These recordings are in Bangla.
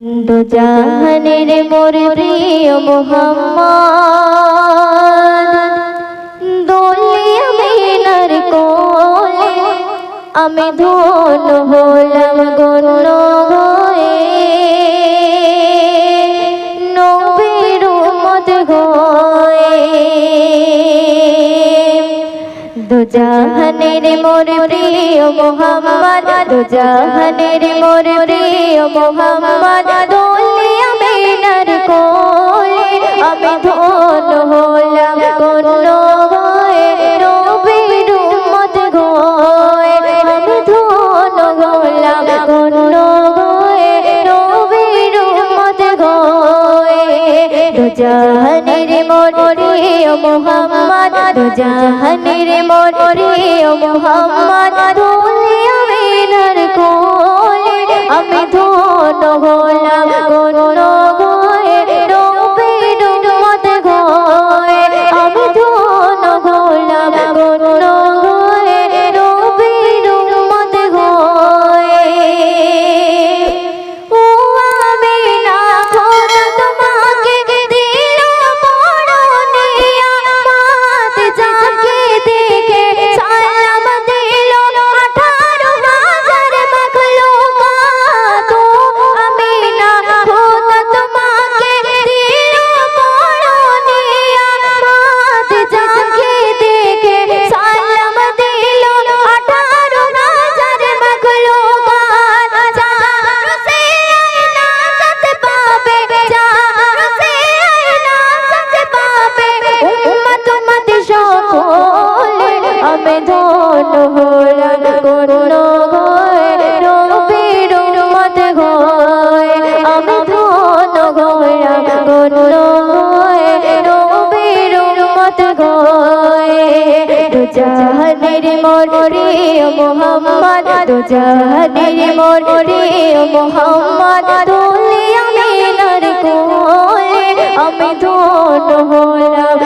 দো জাহানের মোর প্রিয় মোহাম্মদ আমি ধন হলাম গণ দু জাহানের মোর প্রিয় মোহাম্মদ দু জাহানের মোর প্রিয় মোহাম্মদ দোলিয়া মিনার কোলে, আমি ধন হলাম কোন হয়ে, নবীর উম্মত হয়ে আমি ধন হলাম কোন হয়ে, নবীর উম্মত হয়ে দু জাহানের মোর প্রিয় মোহাম্মদ দু জাহানের মোর প্রিয় মোহাম্মদ দুনিয়া মিনার কোলে আমি ধন হলাম। জাহানের মোর মোহাম্মদ দু জাহানের মোর মোহাম্মদ দুনিয়া মিনার কোলে আমি ধন হলাম।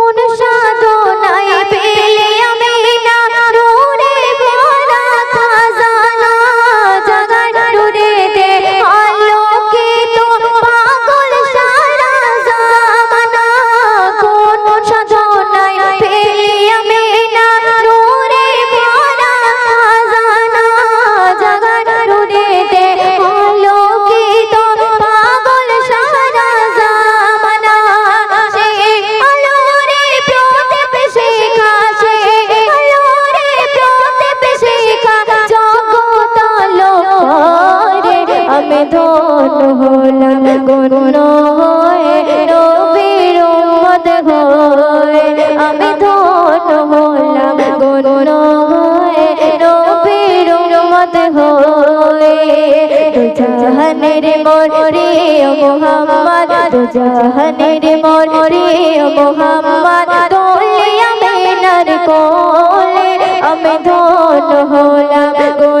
হলাম গুণ হয়ে নবীর উম্মত হয়ে। আমি ধন হলাম গুণ হয়ে নবীর উম্মত হয়ে। দু জাহানের মোর মোহাম্মদ, দু জাহানের মোর মোহাম্মদ, দুনিয়া মিনার কোলে। আমি ধন হলাম গুণ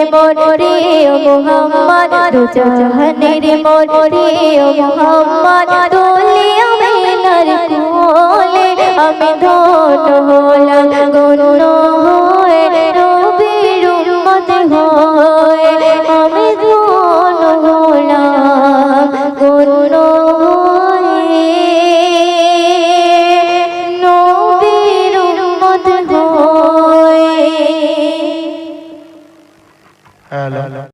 জাহানের মোরে ও মোহাম্মদ, দু জাহানে রে মোরে ও মোহাম্মদ দুনিয়া মিনার কোলে আমি ধন হলাম গণ্য